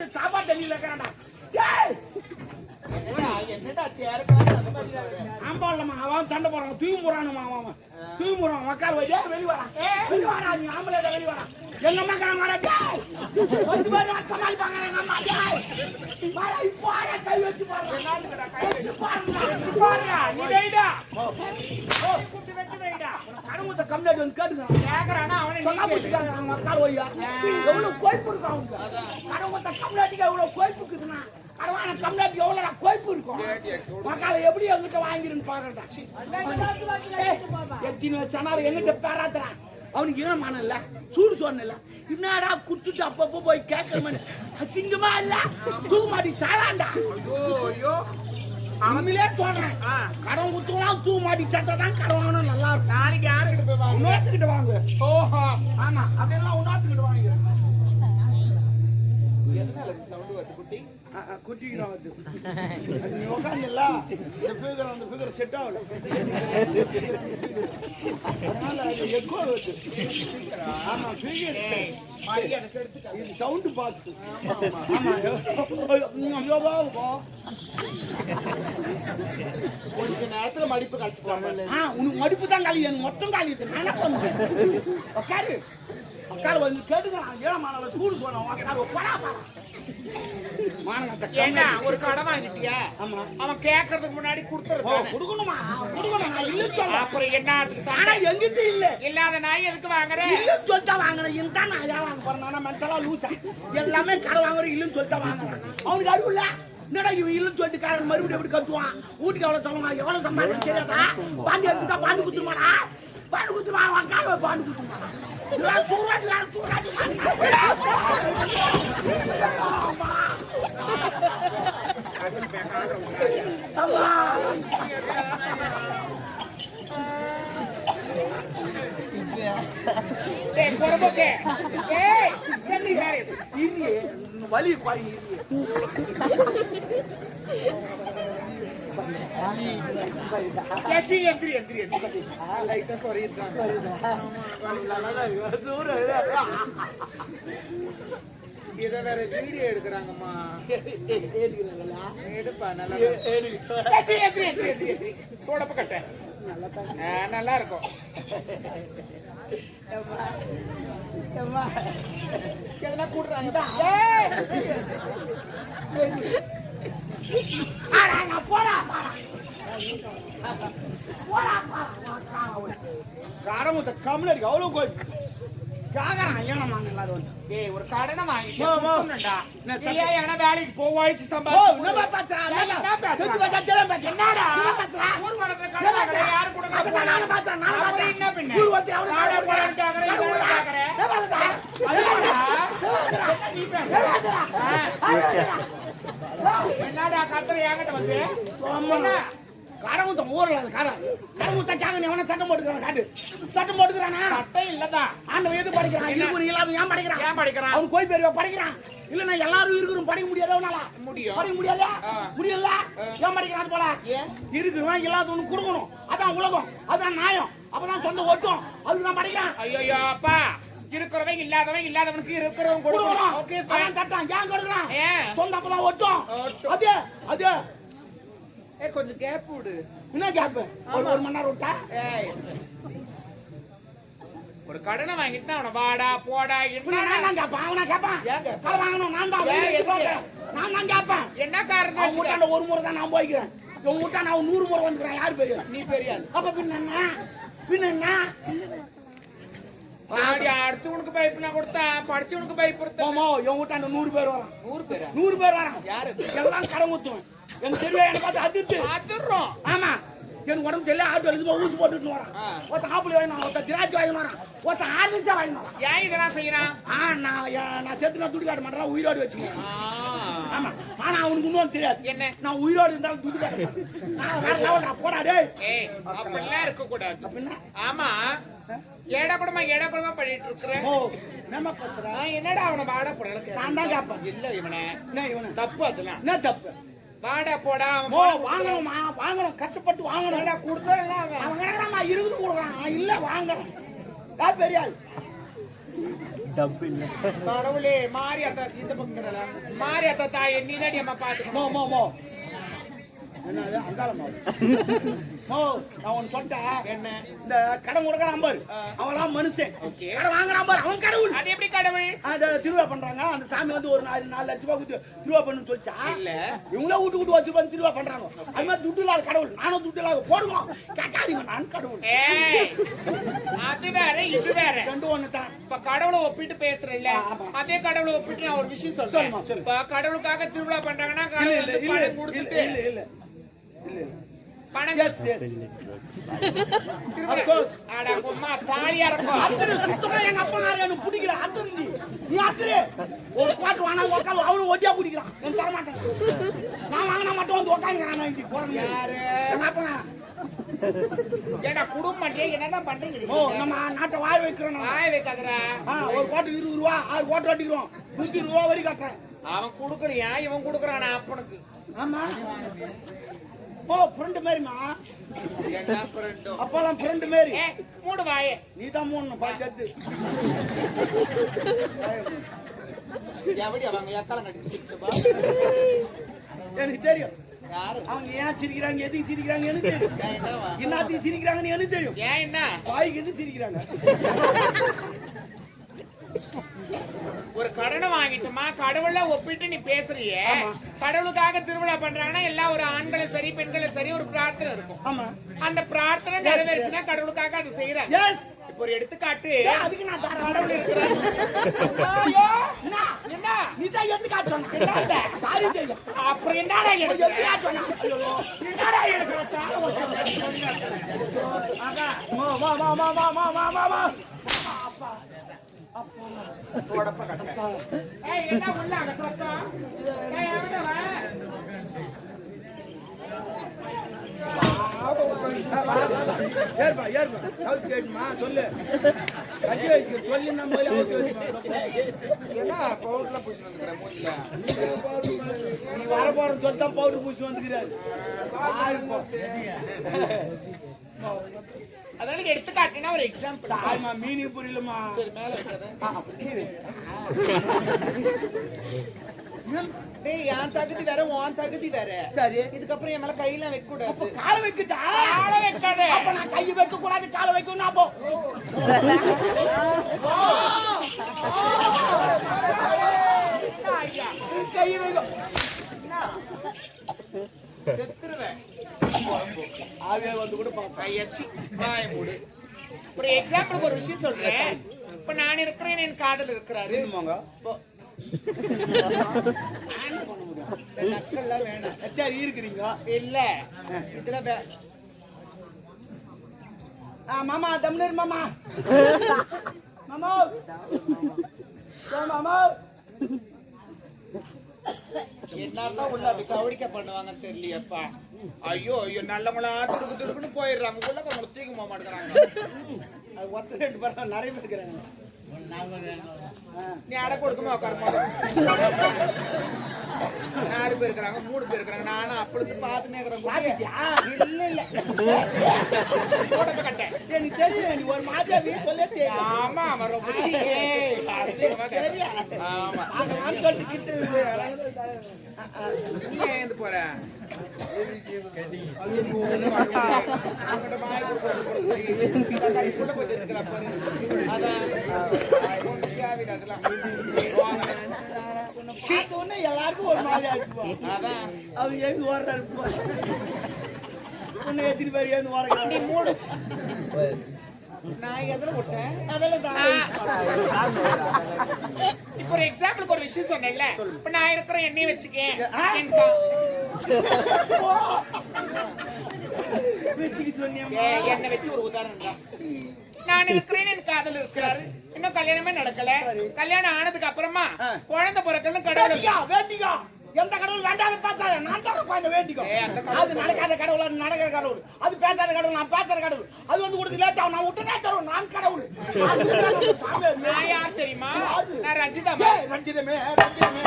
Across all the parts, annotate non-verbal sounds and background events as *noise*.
சாப்பாடு தண்ணியில இருக்கிறான்டா டேய் என்னடா ஆம்பாளம்மா அவன் சண்டை போடுறான். தூக்கி போறானுமா அவன். அவன் முறான். போறான் வழியா வெளி வரான் வெளி வாடா. நீ ஆம்பளை வெளி வாடா. எங்க அம்மா டேய் வந்து பாரு சமாளிப்பாங்க எங்க அம்மா டேய் இப்போ வாடா கை வச்சு பாரு வச்சு பாருடா பாருடா நீ வெயிடா கூட்டி வெச்சு வெயிடா கம்ப்ளைண்ட் வந்து கேட்டுக்கிறான் கேக்குறானா அவனை சொன்னா புடிச்சாங்க மக்கள் வழியா எவ்வளவு கோய்ப்பு இருக்கு அவங்க கடவுத்த கம்ப்ளைண்ட்டுக்கு எவ்வளவு கோய்ப்பு இருக்குதுன்னா கடவான கம்ப்ளைண்ட் எவ்வளவு கோய்ப்பு இருக்கும் மக்களை எப்படி எங்கிட்ட வாங்கிருன்னு பாக்குறா எத்தனை வச்சானாலும் எங்கிட்ட பேராத்துறான் அவனுக்கு என்ன மனம் இல்ல சூடு சொன்னல என்னடா குத்துட்டு அப்பப்போ போய் கேட்கற அசிங்கமா இல்ல? தூக்க மாட்டி ஐயோ அவங்களே சொல்றேன். கடன் குத்துலாம் தூக்க மாட்டி சட்டை தான் கடன் வாங்கணும் நல்லா இருக்கும். நாளைக்கு யாருக்கிட்ட போய் வாங்க? இன்னொருத்துக்கிட்ட வாங்க. ஓஹோ. ஆமா அப்படியெல்லாம் இன்னொருத்துக்கிட்ட வாங்கிக்கிறேன் எதனால சவுண்ட் வருது குட்டி? குட்டிக்கு வந்து. நீ உட்காந்துல இந்த ஃபிகர் அந்த ஃபிகர் செட் ஆகல. அதனால அது எக்கோ வருது ஆமா ஃபிகர் இது சவுண்ட் பாக்ஸ் ஆமா கொஞ்ச நேரத்துல மடிப்பு கழிச்சு உனக்கு மடிப்பு தான் காலி எனக்கு மொத்தம் காலி உட்காரு உட்காரு வந்து கேட்டுக்கிறான். ஏழை மாணவ சூடு சொன்னோம் உட்காரு போடா பாரு ஒரு கடை வாங்கிட்டியா? ஆமா. அவன் கேக்குறதுக்கு முன்னாடி ஓ கொடுத்துருக்கான். கொடுக்கணுமா? கொடுக்கணும். நான் இல்ல அப்புறம் என்ன ஆனா? எங்கிட்ட இல்ல. இல்லாத நாய் எதுக்கு வாங்குற? இல்லன்னு சொல்லிட்டா வாங்கினேன். இதுதான் நான் ஏன் வாங்க போறேன். நான் மென்டலா லூசா எல்லாமே கடை வாங்குறேன் இல்லன்னு சொல்லிட்டா வாங்குறேன். அவனுக்கு அறிவு இல்ல. என்னடா இவன் இல்லன்னு சொல்லிட்டு காரன் மறுபடியும் எப்படி கத்துவான்? வீட்டுக்கு எவ்வளவு சொல்லணும் எவ்வளவு சம்பாதிக்க தெரியாதா? பாண்டி எடுத்துட்டா பாண்டி பாண்டி குத்துமா அவன் கால பாண்டி குத்துமா வலி குறை இத வேற வீடியோ எடுக்கிறாங்கம்மா எடுப்பா நல்லா ஏச்சி, எந்திரி கட்ட ஆ, நல்லா இருக்கும் எதனா கூடுறாங்க ஏய் காரமுத்த கம்முனடி அவ்வளவு கோய் காகறான் ஏனம்மா இல்லாத வந்து. ஏய் ஒரு கடனை வாங்கிட்டு எங்கனா வேலைக்கு போ, உழைச்சு ஓ சம்பாதிச்சு என்ன? என்னடா? ஊர் வளர்க்குற? யாரு. என்ன பின்ன? கேக்குறேன். கேக்குறேன். என்ன. நீ பேசுற. என்னடா கத்துற என்கிட்ட வந்து? காரமுத்த ஊர்ல அது காரம் காரமுத்த கேங்க எவனா சட்டம் போட்டுக்கிறான் காட்டு. சட்டம் போட்டுக்கிறானா? சட்டை இல்லதான் ஆண்டவன் எது படிக்கிறான்? இருக்கு இல்லாத ஏன் படிக்கிறான்? ஏன் படிக்கிறான்? அவன் கோய் பேர் படிக்கிறான். இல்லன்னா எல்லாரும் இருக்கிறோம் படிக்க முடியாத அவனால முடியும். படிக்க முடியாதா. முடியல ஏன் படிக்கிறான் போல? இருக்கிறவன் இல்லாதவனுக்கு கொடுக்கணும். அதான் உலகம். அதான் நியாயம். அப்பதான் சொந்த ஒட்டும் அதுதான் படிக்கிறான். ஐயோ அப்பா. இருக்கிறவன் இல்லாதவன் இல்லாதவனுக்கு இருக்கிறவன் கொடுக்கணும். சட்டம். ஏன் கொடுக்குறான்? சொந்த அப்பதான் ஒட்டும். அது அது. ஏ கொஞ்சம் கேப் விடு. என்ன கேப் ஒரு. ஒரு மணி நேரம் விட்டா? ஏய். ஒரு கடனை வாங்கிட்டு அவன வாடா போடா நான் தான் கேட்பேன் அவனா கேட்பான். ஏன் கேட்பான்? கடை வாங்கணும் நான் தான். நான் தான் கேட்பேன். என்ன காரணம் அவன்? வீட்டாண்ட ஒரு முறை தான் நான் போய்க்கிறேன். உன் வீட்டா நான் நூறு முறை வந்துக்கிறேன். யாரு பெரிய நீ பெரிய. அப்ப பின்ன என்ன? பின்ன என்ன? அடுத்தவனுக்கு பயப்புனா கொடுத்தா படிச்சவனுக்கு பயப்படுத்த போமோ என் வீட்டாண்ட நூறு பேர் வரான். நூறு பேரா? நூறு பேர் வரான். யாரு எல்லாம் கடன் ஊத்துவேன் எனக்கு தெரியும் எனக்கு பார்த்து அதிர்த்து அதிர்றோம் ஆமா. எனக்கு உடம்பு சரியில்லை ஆட்டோ எழுதி ஊசி போட்டுட்டு வரான். ஆ. ஒருத்தன் ஆப்பிள் வாங்கினான் ஒருத்தன் திராட்சை ஒருத்தன் ஆர்லிஸா வாங்கினான் வரான். ஏன் இதெல்லாம் செய்யறான்? ஆ நான் நான் செத்து நான் துடி காட்ட மாட்டேன் உயிரோடு வச்சுக்கேன். ஆமா. ஆனா அவனுக்கு இன்னும் தெரியாது. என்ன? நான் உயிரோடு இருந்தாலும் துடி காட்ட மாட்டேன். நான் வேற லெவல்டா போடா டேய். ஏய் அப்படிலாம் இருக்க கூடாது அப்படின்னா? ஆமா. ஏடா கூடமா ஏடா கூடமா பண்ணிட்டு இருக்கிற ஓ நம்ம பேசுற? நான் என்னடா அவனை வாடா போடா நான் தான் கேட்பேன். இல்ல இவனை. என்ன இவனு? தப்பு அதெல்லாம். என்ன தப்பு? வாடா போடா ஓ வாங்கணுமா வாங்கணும் கஷ்டப்பட்டு வாங்கணும். கொடுத்தா அவன். கிடக்குறாமா இருக்குது கொடுக்குறான். நான் இல்ல வாங்குறேன். யார் பெரிய ஆள் கடவுளே மாரியாத்தா இந்த பக்கங்கறல மாரியாத்தா தாயே நீ தான் அம்மா பாத்துக்கணும் மோ மோ மோ. என்னது அங்காளமா மோ நான் ஒன்னு சொல்லிட்டேன் என்ன? இந்த கடன் கொடுக்குறான் பாரு அவன்லாம் மனுஷன். கடன் வாங்குறான் பாரு அவன் கடவுள். அது எப்படி கடவுள்? அந்த திருவிழா பண்றாங்க. அந்த சாமி வந்து ஒரு நாலு நாலு லட்ச ரூபாய் கொடுத்து திருவிழா பண்ணுன்னு சொல்லிச்சா இல்ல. இவங்களே வீட்டு வீட்டு வச்சு திருவிழா பண்றாங்க. அது மாதிரி துட்டு இல்லாத கடவுள். நானும் துட்டு இல்லாத போடுவோம் கேட்காதீங்க நான் கடவுள். அது வேற இது வேற. ஒண்ணு தான். இப்ப கடவுளை ஒப்பிட்டு பேசுறேன்ல? ஆமா. அதே கடவுளை ஒப்பிட்டு நான் ஒரு விஷயம் சொல்றேன். இப்ப கடவுளுக்காக திருவிழா பண்றாங்கன்னா கடவுள் கொடுத்துட்டு இல்ல இல்ல இல்ல. பணம் தாலியா இருக்கும். அத்தனை சுத்தமா எங்க அப்பா எனக்கு பிடிக்கிற அத்தனை நீ அத்தனை. ஒரு பாட்டு வாங்கினா உட்காந்து அவனும் ஒட்டியா பிடிக்கிறான். நான் தர மாட்டேன். நான் வாங்கினா மட்டும் வந்து உட்காந்துக்கிறான் நான் இங்க யாரு? எங்க அப்பா ஏடா குடும்பம் என்னதான் பண்றீங்க ஓ? நம்ம நாட்டை வாய் வைக்கிறோம். வாய வைக்காதடா. ஒரு கோட்டு இருபது ரூபா ஆறு கோட்டு அடிக்கிறோம் நூத்தி இருபது ரூபா வரி கட்டுறேன். அவன் குடுக்கலையா? இவன் குடுக்கறானா அப்பனுக்கு? ஆமா. ஓ ஃப்ரெண்டு மாதிரிமா ஃப்ரெண்டோ அப்பெல்லாம் ஃப்ரெண்டு மாதிரி ஏ மூடு வாயே. நீ தான் மூணு சிரிச்சப்பா எனக்கு தெரியும். அவங்க ஏன் சிரிக்கிறாங்க எதுக்கு சிரிக்கிறாங்க எனக்கு தெரியும் என்னத்துக்கு சிரிக்கிறாங்கன்னு எனக்கு தெரியும். ஏன் என்ன? வாய்க்கு எது சிரிக்கிறாங்க? ஒரு கடனை வாங்கிட்டுமா? கடவுள ஒப்பிட்டு நீ பேசுறியே. கடவுளுக்காக திருவிழா பண்றாங்கன்னா எல்லாம் ஒரு ஆண்களும் சரி பெண்களும் சரி ஒரு பிரார்த்தனை இருக்கும். ஆமா. அந்த பிரார்த்தனை நிறைவேறுச்சுன்னா கடவுளுக்காக அது செய்யறாங்க இப்போ ஒரு எடுத்துக்காட்டு. அதுக்கு நான் கடவுள் இருக்கிறார் ஐயோ என்ன? நீ தான் தெரியும் அப்புறம் என்னடா என்னடா எடுக்கிற? ஏற்பா ஏற்பா கவுச்சு கேட்டுமா சொல்லு கட்டி வயசுக்கு சொல்லி நம்ம அவுச்சு என்ன பவுடர்ல பூசி வந்துக்கிற மூஞ்சில? நீ வர போறன்னு பவுடர் பூசி வந்துக்கிறாரு ஆயிருப்போம் அதான் நீங்க எடுத்துக்காட்டுனா ஒரு எக்ஸாம்பிள் சாரிம்மா மீனிங் புரியலம்மா சரி மேல வைக்காத. ஆ, கீழே. டேய் என் தகுதி வேற உன் தகுதி வேற. சரி. இதுக்கப்புறம் என் மேல கையெல்லாம் வைக்க அப்ப கூடாது காலை வைக்கிட்டா? காலை வைக்காத. அப்ப நான் கையை வைக்க கூடாது காலை அப்போ. கை வைக்கும் செத்துருவேன் ஆவியா வந்து கூட பார்ப்பேன். கையச்சி வாய மூடு. ஒரு எக்ஸாம்பிளுக்கு ஒரு விஷயம் சொல்றேன். இப்ப நான் இருக்கிறேன் என் காதல் இருக்கிறாரு. சரி இருக்கிறீங்க இல்ல. இதுல மாமா தம்னர் மாமா. மாமா. மாமா. என்னதான் உள்ள அப்படி கவனிக்க பண்ணுவாங்கன்னு தெரியலையப்பா. ஐயோ ஐயோ நல்லவங்களா துடுக்கு துடுக்குன்னு போயிடுறாங்க. உள்ள கொஞ்சம் தூக்கி போக மாட்டேங்கிறாங்க. அது ஒத்த ரெண்டு பேரும் நிறைய பேர் இருக்கிறாங்க. நீ அடை கொடுக்கமா உட்காரமா? நாலு பேர் இருக்கிறாங்க மூணு பேர் இருக்கிறாங்க. நானும் அப்பொழுது பார்த்துனே இருக்கிறேன்? இல்ல இல்ல. கட்டேன். எனக்கு தெரியும் நீ ஒரு மாதிரி சொல்ல தெரியும் ஆமா அவன் ரொம்ப. ஆமா. ஆக நான் சொல்லிட்டு கிட்ட. இருந்து நீ ஏன் எழுந்து போற? அவன்கிட்ட வாய் கொடுக்க தக்காளி சுண்ட போய் வச்சுக்கலாம் பாரு அதான் ஒண்ணும் தேவையில்லை அதெல்லாம் பார்த்த உடனே எல்லாருக்கும் ஒரு மாதிரி ஆயிடுச்சு அவர் ஓடுறாரு உன்னை எத்தனை பேர் நீ ஓடுறாங்க. மூடு. நான் எதுல விட்டேன்? அதெல்லாம் இப்ப ஒரு எக்ஸாம்பிளுக்கு ஒரு விஷயம் சொன்னேன்ல. இப்ப நான் இருக்கிற எண்ணெய் வச்சுக்கேன் வச்சுக்க ஏ, என்னை வச்சு ஒரு உதாரணம் தான் நான் இருக்கிறேன் என் காதல் இருக்கிறாரு. இன்னும் கல்யாணமே நடக்கல. கல்யாணம் ஆனதுக்கு அப்புறமா. குழந்தை பிறக்கணும் கடவுள் வேண்டிக்கோ எந்த கடவுள் வேண்டாத பேசாத. நான் தர குழந்தை வேண்டிக்கோ. அது நடக்காத கடவுள் அது நடக்கிற கடவுள். அது பேசாத கடவுள் நான் பேசுற கடவுள். அது வந்து கொடுத்து லேட் ஆகும். நான் விட்டுனே தருவேன். நான் கடவுள். நான் யார் தெரியுமா? நான் ரஞ்சிதா ஏய், ரஞ்சிதமே ரஞ்சிதமே.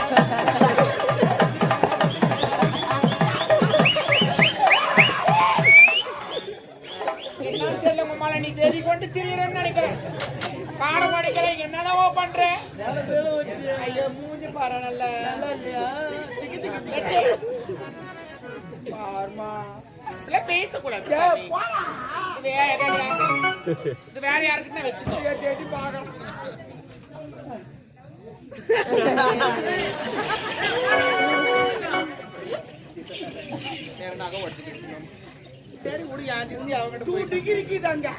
அவளை நீ தேடி கொண்டு திரியறன்னு நினைக்கிறேன். காணம் அடிக்கிறேன் என்னென்னவோ பண்றேன் ஐயோ மூஞ்சி பாரு நல்ல. பாருமா பேசக்கூடாது இது வேற யாருக்குன்னு வச்சுக்கோ. தேடி பாக்கலாம் நேரனாக சரி விடு என் ஜிஸ்டி அவங்ககிட்ட டூ போயிட்டு. டிகிரிக்கு தாங்க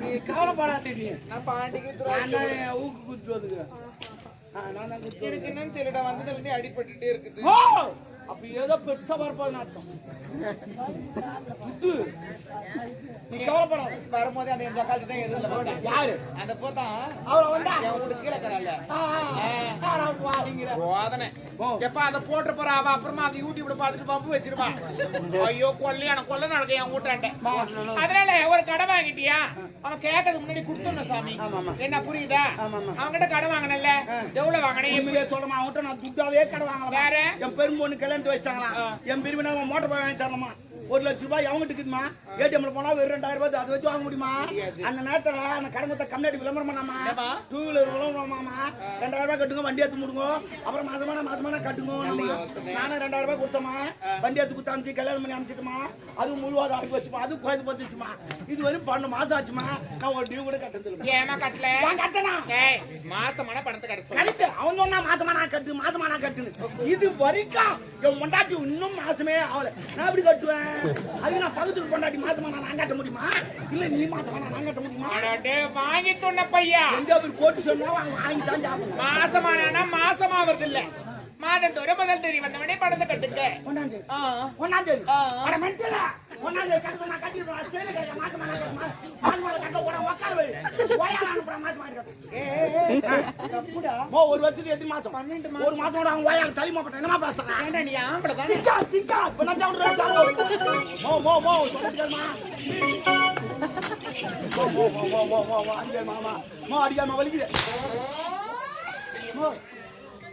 நீ கவலைப்படாத நீ. நான் பாண்டிக்கு நான் தான் ஊக்கு குத்து வந்துக்கிறேன். நான் தான் குத்து எனக்கு என்னன்னு தெரியல வந்ததுல இருந்தே அடிபட்டுட்டே இருக்குது. அப்ப ஏதோ பெருசா வரப்போகுதுன்னு அர்த்தம். நீ கவலைப்படாத. வரும்போது அந்த ஜக்காத்து தான் போட்டேன் யாரு? அந்த போதான் அவளை வந்தா? என் வீட்டு கீழே கரால. போதனை. எப்ப அதை போட்டு போற அவ அப்புறமா அந்த யூடியூப்ல பாத்துட்டு பம்பு வச்சிருவான் *laughs* ஐயோ கொல்லையான கொல்ல நடக்க என் வீட்டாண்ட அதனால ஒரு கடை வாங்கிட்டியா? அவன் கேட்கறதுக்கு முன்னாடி கொடுத்துடணும் சாமி. என்ன புரியுதா. அவன் கிட்ட கடை வாங்கினல எவ்வளவு வாங்கினேன் உண்மையிலே சொல்றேன், அவன்கிட்ட நான் துட்டாவே கடை வாங்கலாம். யாரு? என் பெரும்பொண்ணு கல்யாணத்து வச்சாங்களாம். என் பிரிவினை அவன் மோட்டார் வாங்கி தரணுமா? ஒரு லட்ச ரூபாய் அவங்ககிட்ட இருக்குதுமா. ATM ல போனா வெறும் ரெண்டாயிரம் ரூபாய் அதை வச்சு வாங்க முடியுமா? அந்த நேரத்துல அந்த கடங்கத்தை கம்மியாட்டி விளம்பரம் பண்ணாமா? ஏம்மா? two wheeler விளம்பரம் பண்ணாமா? ரெண்டாயிரம் ரூபாய் கட்டுங்க, வண்டி எடுத்து முடுங்க. அப்புறம் மாசமான மாசமான கட்டுங்க. நானும் ரெண்டாயிரம் ரூபாய் கொடுத்தோமா? வண்டி எடுத்து கொடுத்து அனுப்பிச்சு, கல்யாணம் பண்ணி அனுப்பிச்சிட்டுமா? அது முழுவதும் ஆகி வச்சுமா? அது கோயில் பத்துச்சுமா? இது வரையும் பன்னெண்டு மாசம் ஆச்சுமா நான் ஒரு டியூ கூட கட்டது இல்லைம்மா. ஏமா கட்டல நான் கட்டனா ஏய் மாசமான பணத்தை கட்ட கரெக்ட் அவன் சொன்னா மாசமா நான் கட்டு மாசமா நான் கட்டுன்னு இது வரைக்கும் என் பொண்டாட்டி இன்னும் மாசமே ஆகல நான் எப்படி கட்டுவேன் அது நான் பக்கத்துக்கு பொண்டாட்டி மாசமா நான் கட்ட முடியுமா? இல்ல நீ மாசமா நான் கட்ட முடியுமா? அடடே, வாங்கி துண்ண பையா. எங்க போய் கோட்டு சொன்னா வாங்கி தான் சாப்பிடணும் மாசமானா மாசமாவது இல்ல மாதம் முதல் தேதி வந்தவனே பணத்தை கட்டுங்க. ஒன்னாம் தேதி. ஒன்னாம் தேதி. ஆ. அட மென்டல ஒன்னாம் தேதி கட்டு நான் கட்டிடுவேன் சேலை கட்ட மாசமா நான் கட்ட மாசமா கட்ட உடனே உட்கார வை ஓயால அனுப்புறேன் மாசமா கட்ட தப்புடா மோ ஒரு வருஷத்துக்கு எத்தனை மாசம்? பன்னெண்டு ஒரு மாசம். கூட அவன் ஓயால தள்ளி மாட்டேன் என்னமா பேசுறேன் ஏன்டா நீ ஆம்பளை தானே சிக்கா சிக்கா இப்ப நான் சாப்பிடுறேன் மோ மோ மோ சொல்லுங்கம்மா மோ மோ மோ மோ மோ மோ மோ அடிக்கல் மாமா. மோ அடிக்கல் மா வலிக்குது. மோ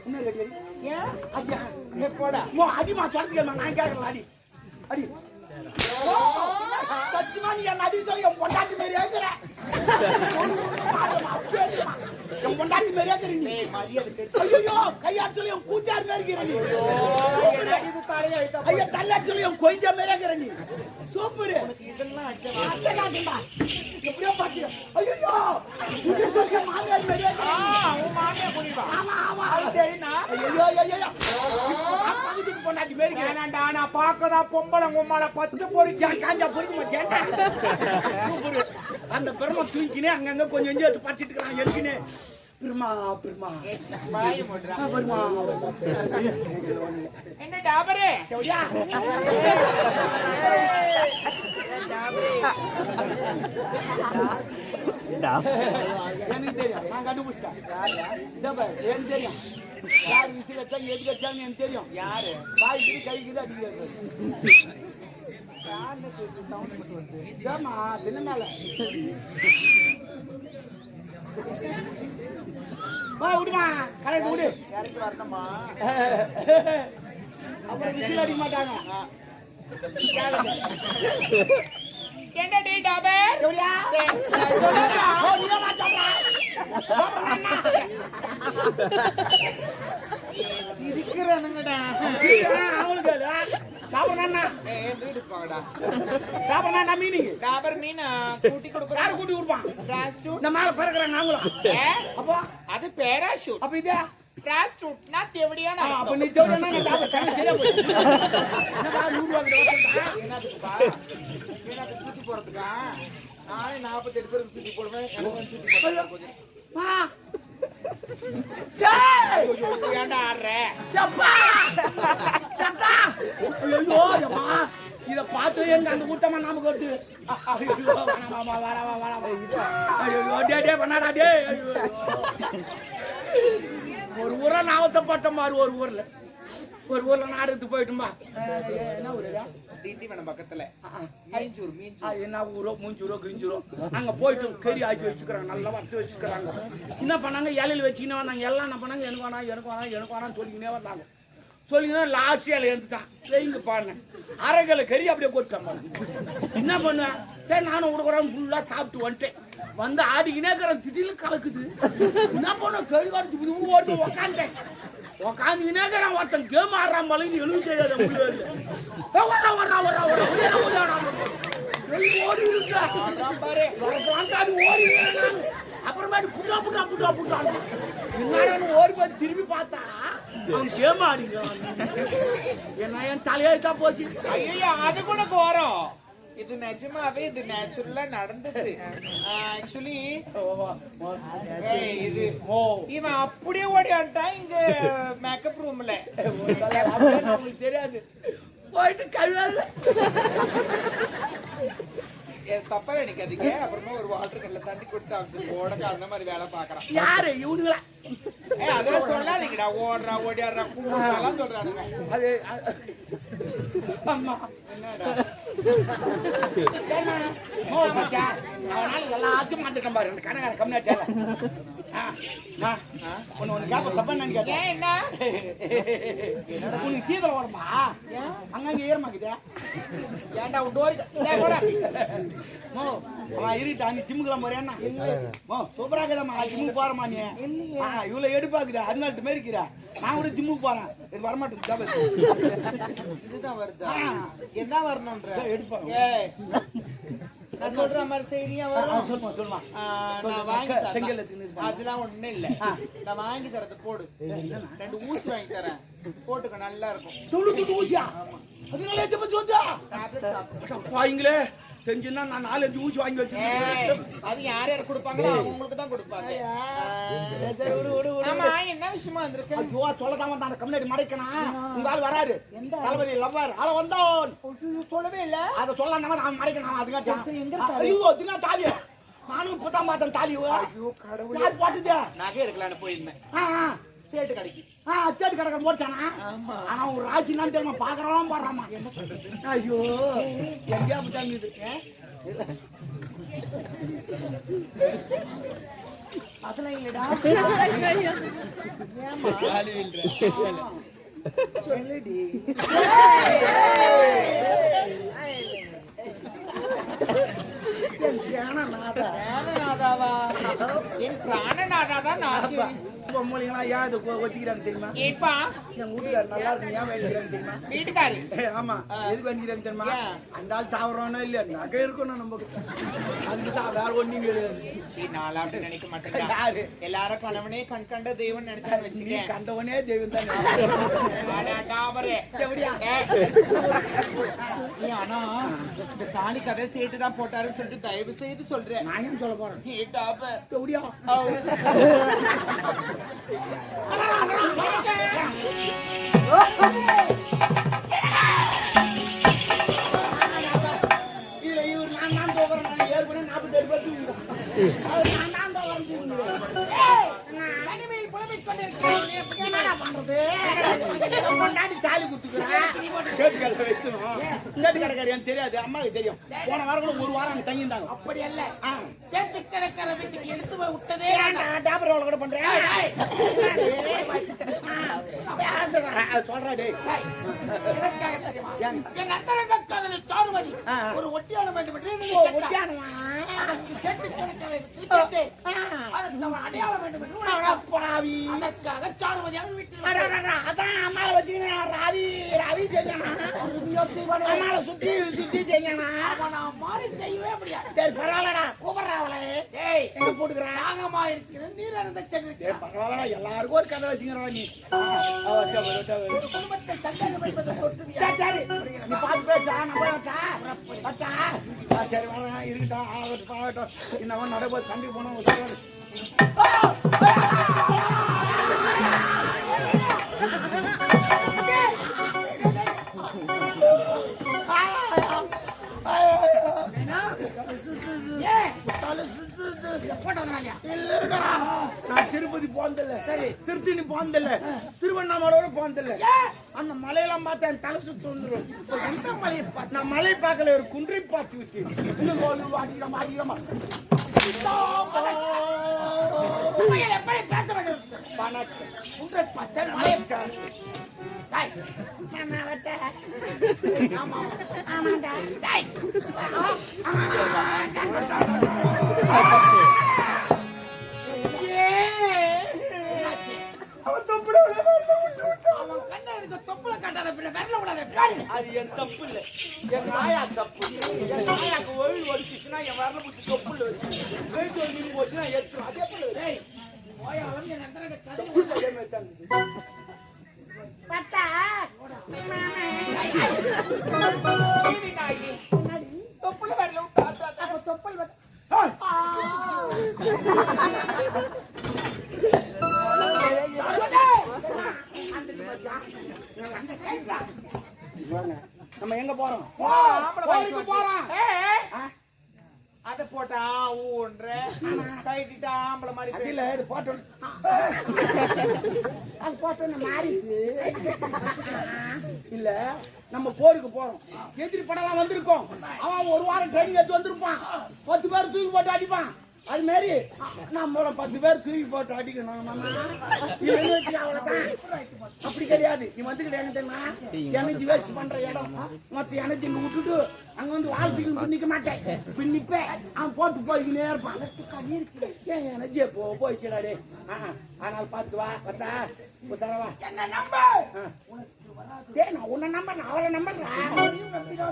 என்ன கேக்குறீ ஏன்? அடியா? ஏ, போடா. மோ அடிமா சொல்லுங்கம்மா நான் கேக்குறேன் அடி. அடி. நீ என்ன அடி சொல்லி என் பொண்டாட்டி மாதிரி ஏக்குற என் பொண்டாட்டி மாதிரி ஏக்குற நீ. ஐயோ கையாட் சொல்லி என் கூத்தார் மாதிரி இருக்கிற நீ. ஐயா சொல்லி என் இருக்கிற நீ. சூப்பர். இதெல்லாம் எப்படியோ பாத்தியா. ஐயோ நான் பார்க்கதா பொம்பளை உம்மால பச்சை பொறிக்க. காஞ்சா பொறுக்க அந்த பெருமை தூக்கினே அங்கங்க கொஞ்சம் கொஞ்சம் எடுத்து படிச்சிட்டு இருக்கான் எழுக்கினே பெருமா பெருமா. பெருமா. என்ன டாபரே? எனக்கு தெரியும் நான் கண்டுபிடிச்சேன் எனக்கு தெரியும் யார்? விசில் வச்சாங்க எதுக்கு வச்சாங்க எனக்கு தெரியும். யாரு வாய்க்கு கைக்கு தான் அடிக்கிறது ஏமா தின்ன மேல வா விடுமா கரெக்ட் விடு. அப்புறம் விசில் அடிக்க மாட்டாங்க. என்ன டே டாபர் எப்படியா? சிரிக்கிறானுங்கடா. வீடு போங்கடா மீனிங் டாபர் மீன் கூட்டி யாரு கொடுக்குறாரு கூட்டி கொடுப்பான்? பிராஸ்டூட் இந்த மேல பிறகுறாங்க நாங்களும். அப்போ? அது பேராஷூட் அப்ப இதே? பிராஸ்டூட்னா தேவடியான அப்ப நீ நான் சரியா *laughs* என்னது சுத்தி போறதுக்கா? நானே நாற்பத்தெட்டு பேருக்கு சுத்தி போடுவேன். எனக்கு சுத்தி போடுவேன்! ஏன்டா ஆடுற? சட்டா! ஐயோ, இத பார்த்து எனக்கு அந்த கூட்டமா நமக்கு வருது. பண்ணாடா, ஒரு ஊரா நாவத்தப்பட்ட மாதிரி ஒரு ஊர்ல. ஒரு ஊர்ல நாடகத்துக்கு போயிட்டுமா? என்ன ஊருடா திண்டிவனம் பக்கத்துல. மீஞ்சூர் மீஞ்சூர். என்ன ஊரோ மூஞ்சூரோ கிஞ்சூரோ? அங்க போயிட்டு கறி ஆக்கி வச்சுக்கிறாங்க நல்லா வறுத்து வச்சுக்கிறாங்க. என்ன பண்ணாங்க? இலையில வச்சுக்கினே வந்தாங்க. எல்லாம் என்ன பண்ணாங்க? எனக்கு வேணாம் எனக்கு வேணாம் எனக்கு வேணாம்னு சொல்லிக்கினே வந்தாங்க. சொல்லிக்கினே லாஸ்ட் இலை எழுந்துட்டான். வைங்க பாருங்க. அரைக்கலை கறி அப்படியே கொட்டாங்க என்ன பண்ணுவேன் சரி நானும் விடுக்குறேன் ஃபுல்லாக சாப்பிட்டு வந்துட்டேன். வந்து ஆடிக்கினே இருக்கிறேன். திடீர்னு கலக்குது. என்ன பண்ண கை காட்டு ஓட்டு உக்காந்தேன் உக்காந்துக்கினே இருக்கிறான் ஒருத்தன் கேம் ஆடுறான் மலைக்கு எழுதி செய்யாத முடியாது. வரா வரா வரா வரா வெளியே ஓடி இருக்கா ஓடி நான் புட்டா புட்டா புட்டா புட்டா. என்னடான்னு ஓடி போய் திரும்பி பார்த்தா அவன் கேம் என்ன என் தலையாயிட்டா போச்சு. ஐயோ அது கூட கோரம். இது நிஜமாவே இது நேச்சுரலா நடந்தது. ஆக்சுவலி இது இவன் அப்படியே ஓடியான்ட்டான் இங்க மேக்கப் ரூம்ல நமக்கு தெரியாது போயிட்டு கழுவாது. தப்பா நினைக்காதீங்க. அப்புறமா ஒரு வாட்டர் கல்ல தண்ணி கொடுத்து அமைச்சு ஓடக்க அந்த மாதிரி வேலை பாக்குறான் யாரு? இவனுங்களா? அதெல்லாம் சொல்லாதீங்கடா. ஓடுறா ஓடியாடுறா கூப்பிடுறாலாம் சொல்றானுங்க. அது- அம்மா எல்லாத்தையும் மாத்திட்டான் பாரு அந்த கணக்கார கம்மியாச்சால ஒன்னு ஒண்ணு கேப்ப தப்பா நினைக்காத என்ன உனக்கு சீதளம் வருமா அங்கங்க ஈரமாக்குதே ஏன்டா டோரி ஏன் போடா மோ அவன் இருட்டா நீ ஜிம்முக்குலாம் போறியா மோ சூப்பரா இருக்குதாம்மா ஜிம்முக்கு போறமா நீ. ஆ, இவ்வளவு எடுப்பாக்குதா. அதனால மாரி இருக்கிற. நான் கூட ஜிம்முக்கு போறேன். இது வரமாட்டேன் இதுதான் வருதா. என்ன வரணும்ன்ற எடுப்பாங்க நான் சொல்ற மாதிரி செய்தியா வரும்? சொல்லுமா சொல்லுமா. நான் வாங்கி. செங்கல்ல. அதெல்லாம் ஒண்ணும் இல்ல. நான் வாங்கி தரது போடு. ரெண்டு ஊசி வாங்கி தரேன். போட்டுக்க நல்லா இருக்கும். தொண்ணூத்தி ஊசியா? அதனால எத்த பத்தி வந்தா டேப்லெட் சாப்பிடு. பாய்ங்களே தெரிஞ்சுன்னா நான் நாலஞ்சு ஊசி வாங்கி வச்சிருக்கேன். அது யார் யார் கொடுப்பாங்களோ அவங்களுக்கு தான் கொடுப்பாங்க. ஆமா என்ன விஷயமா வந்திருக்க? ஐயோ சொல்லதான் வந்தான். கம்யூனிட்டி மடைக்கனா உங்க ஆள் வராரு. தளபதி லவ்வர். ஆள வந்தான். சொல்லவே இல்ல. அத சொல்ல நம்ம அவன் மடைக்கணும் அதுக்காக எங்க? ஐயோ தினா தாலி. நானும் இப்பதான் பார்த்தேன் தாலி. ஐயோ கடவுளே. போட்டுதே நகை எடுக்கலான்னு போயிருந்தேன். சேட்டு கடைக்கு. ஆ அச்சாடி கடக்க போட்டானா? ஆமா. ஆனா ஒரு ராசி என்ன தெரியுமா? பாக்குறவன் போடுறாமா ஐயோ. எங்கேயா போட்டாங்க அதெல்லாம் இல்லடா. சொல்லுடி. பிராணநாதாவா? என் பிராணநாதா தான் நான் பொம்மலிங்களா ஏன் இது கொ- கொத்திக்கிறாங்க தெரியுமா? ஏப்பா? என் வீட்டுக்காரர் நல்லா இருக்கு ஏன் வேண்டிக்கிறாங்க தெரியுமா? வீட்டுக்காரு ஆமா. எதுக்கு வேண்டிக்கிறாங்க தெரியுமா? அந்த ஆள் சாவறானோ இல்லையா நகை இருக்கணும் நமக்கு. அதுக்கு வேற ஒண்ணும் கிடையாது சீ நாளா அப்படி நினைக்க மாட்டேங்க யாரு? எல்லாரும் கணவனே கண் கண்ட தெய்வம் நினைச்சான்னு வச்சுக்க கண்டவனே தெய்வம் தான். ஆனா இந்த தாலி கதை சேட்டு தான் போட்டாருன்னு சொல்லிட்டு தயவு செய்து சொல்றேன். நான் சொல்ல போறேன்? இவர் நான் நான் தோக்குறேன். நான் ஏற்கனவே நாற்பத்தேழு பேர் தூக்கிட்டேன் தெரியாது அம்மாவுக்கு தெரியும் போன வாரம் கூட ஒரு வாரம் அங்க தங்கியிருந்தாங்க அப்படி அல்ல சேட்டு கிடக்கிற வீட்டுக்கு எடுத்து போய் விட்டதே ஏன்டா டாபர் ரோல கூட பண்றேன். நான் என் அந்தரங்கத்தில் சாருமதி ஒரு ஒட்டியான வேண்டும் என்று அடையாளம் வேண்டும் என்று பாவி. அதான் அம்மாவை வச்சுக்கினா ராவி ராவி செஞ்சானா அம்மாவை சுத்தி சுத்தி செஞ்சானா நான் செய்யவே முடியாது. சரி பரவாயில்லடா கூப்பிடுறா அவளே. டேய் போட்டுக்கிறேன் தாகமா இருக்கிறேன் நீர் அறந்த சென்று எல்லாருக்கும் ஒரு கதை வச்சுக்கிறா நீ. ஒரு குடும்பத்தை சந்தேகப்படுத்துவதை சரி நீ இருக்கட்டும் ஆகட்டும் ஆகட்டும். இன்னமும் போனோம் இல்லடா நான் திருப்பதி போனதில்ல சரி திருத்தணி போனதில்ல திருவண்ணாமலையோட போனதில்ல அந்த மலையெல்லாம் பார்த்தா என் தலை சுத்து வந்துடும் இப்போ எந்த மலையை பார்த்து? நான் மலை பார்க்கல ஒரு குன்றை பார்த்து விட்டு இன்னும் கோவில் வாடிக்கிறோம் எப்படி பேச வேண்டும்? வணக்கம். உன்றை பார்த்தேன் மலை நமஸ்காரம். டேய், மாமா ஆமா ஆமாண்டா. பின்ன விரல பின்னாடி. அது என் தப்பு இல்ல என் நாயா தப்பு. என் நாயாக்கு ஒயில் ஒடிச்சுச்சுன்னா என் வரல பிடிச்சி தொப்புல வச்சு வெயிட் ஒன்று நீங்க போச்சுன்னா எடுத்துரும் அதே போல டேய், போயா வந்து என் அந்தரங்க கதவு தொப்புள் வரல தொப்புள் வாங்க. நம்ம எங்க போறோம் ஆம்பளை கோயிலுக்கு போறோம் அதை போட்டா ஊன்ற கைட்டிட்டா ஆம்பளை மாதிரி இல்ல இது போட்டோம் அது போட்டோன்னு இல்ல நம்ம போருக்கு போறோம் எதிரி படம்லாம் வந்திருக்கோம் அவன் ஒரு வாரம் ட்ரைனிங் எடுத்து வந்திருப்பான் பத்து பேர் தூக்கி போட்டு அடிப்பான் அது மாதிரி நம்மள பத்து பேர் தூக்கி போட்டு அடிக்கணும். அப்படி கிடையாது. நீ வந்துக்கிட்ட என்ன தெரியுமா? எனர்ஜி வேஸ்ட் பண்ற இடம். மத்த எனர்ஜி இங்க விட்டுட்டு அங்க வந்து வாழ்த்துக்கு நிக்க மாட்டேன். நிப்பேன். அவன் போட்டு போய்க்கினே இருப்பான். ஏன் எனர்ஜி போ போயிடுச்சுடாடே ஆனால் பார்த்து வா பார்த்தா? உசாரவா என்ன நம்ப? நான் உன்னை நம்ப நான் அவளை நம்பலடா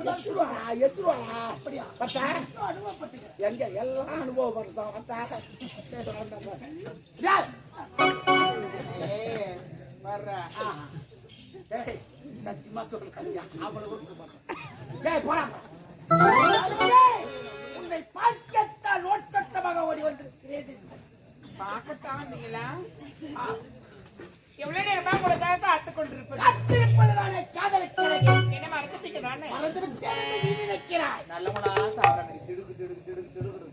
எத்துருவா எத்துருவா அப்படியா பார்த்தா? எங்க எல்லாம் அனுபவப்படுத்தோம் பார்த்தா சரி, வர்ற. சத்தியமா சொல்லு கல்யா அவளை போடா. டேய், உன்னை பார்க்கத்தான் ஓடி வந்திருக்கிறேன். பார்க்கத்தான் வந்தீங்களா? எவ்வளவு நேரமா உங்களுக்காக காத்து கொண்டிருப்பது. காத்திருப்பதுதானே காதலுக்கிறது என்ன மறந்துட்டீங்க தானே? நீ நினைக்கிறாய். நல்லவனா சாப்பிட திடுக்கு திடுக்கு திடுக்கு திடுக்கு.